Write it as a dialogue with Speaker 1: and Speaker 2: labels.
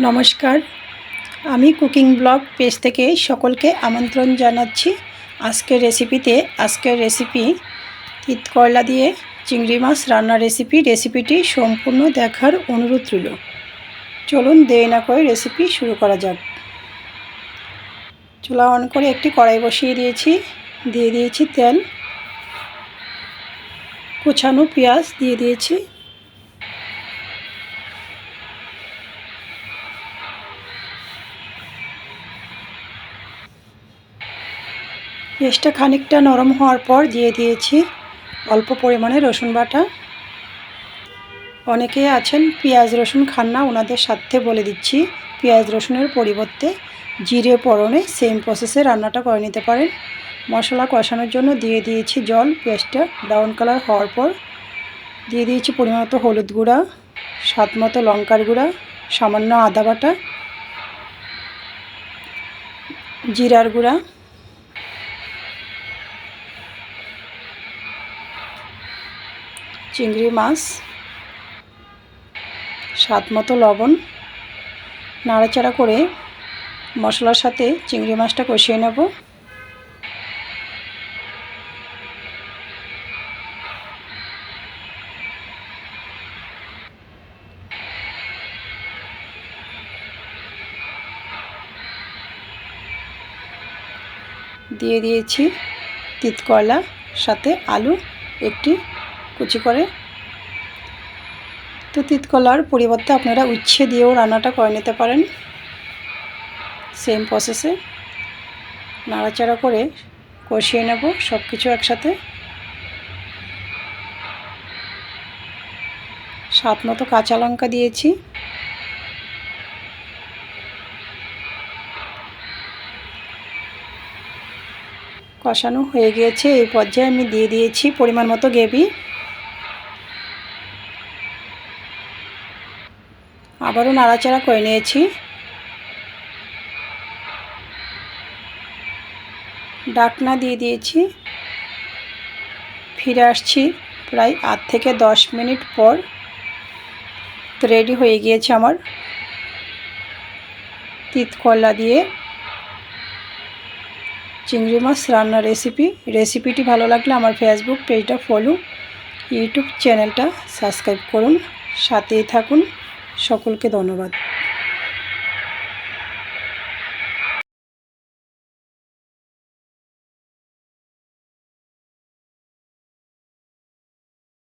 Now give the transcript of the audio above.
Speaker 1: নমস্কার। আমি cooking blog page থেকে সকলকে আমন্ত্রণ জানাচ্ছি। আজকের রেসিপিতে আজকের রেসিপি তিত করলা দিয়ে চিংড়ি মাছ রান্নার রেসিপি রেসিপিটি সম্পূর্ণ দেখার অনুরোধ রইল। চলুন দেরি না করে রেসিপি শুরু করা যাক। চুলা অন করে একটি কড়াই বসিয়ে দিয়েছি। দিয়ে দিয়েছি তেল। কুচানো পেঁয়াজ দিয়ে দিয়েছি। পেঁয়াজটা খানিকটা নরম হওয়ার পর দিয়ে দিয়েছি অল্প পরিমাণে রসুন বাটা। অনেকে আছেন পেঁয়াজ রসুন খান না, ওনাদের সাথে বলে দিচ্ছি পেঁয়াজ রসুনের পরিবর্তে জিরে পরনে সেম প্রসেসে রান্নাটা করে নিতে পারেন। মশলা কষানোর জন্য দিয়ে দিয়েছি জল, পেঁয়াজটা ব্রাউন কালার হওয়ার পর দিয়ে দিয়েছি পরিমাণ মতো হলুদ গুঁড়া স্বাদ মতো লঙ্কার গুঁড়া, সামান্য আদা বাটা, জিরার গুঁড়া। চিংড়ি মাছ, স্বাদ মতো লবণ, নাড়াচাড়া করে মশলার সাথে চিংড়ি মাছটা কষিয়ে নেব। দিয়ে দিয়েছি তিত কয়লা সাথে আলু, একটি কুচি করে। তো তিতকলার পরিবর্তে আপনারা উচ্ছে দিয়েও রান্নাটা করে নিতে পারেন। সেম প্রসেসে নাড়াচাড়া করে কষিয়ে নেব সব কিছু একসাথে। সাত মতো কাঁচা লঙ্কা দিয়েছি। কষানো হয়ে গিয়েছে, এই পর্যায়ে আমি দিয়ে দিয়েছি পরিমাণ মতো গ্রেভি। আবারও নাড়াচাড়া করে নিয়েছি। ডাকনা দিয়ে দিয়েছি। ফিরে আসছি প্রায় আট থেকে দশ মিনিট পর। তো রেডি হয়ে গিয়েছে আমার। তিত করলা দিয়ে চিংড়ি মাছ রান্নার রেসিপি রেসিপিটি ভালো লাগলে আমার ফেসবুক পেজটা ফলো ইউটিউব চ্যানেলটা সাবস্ক্রাইব করুন। সাথেই থাকুন। সকলকে ধন্যবাদ।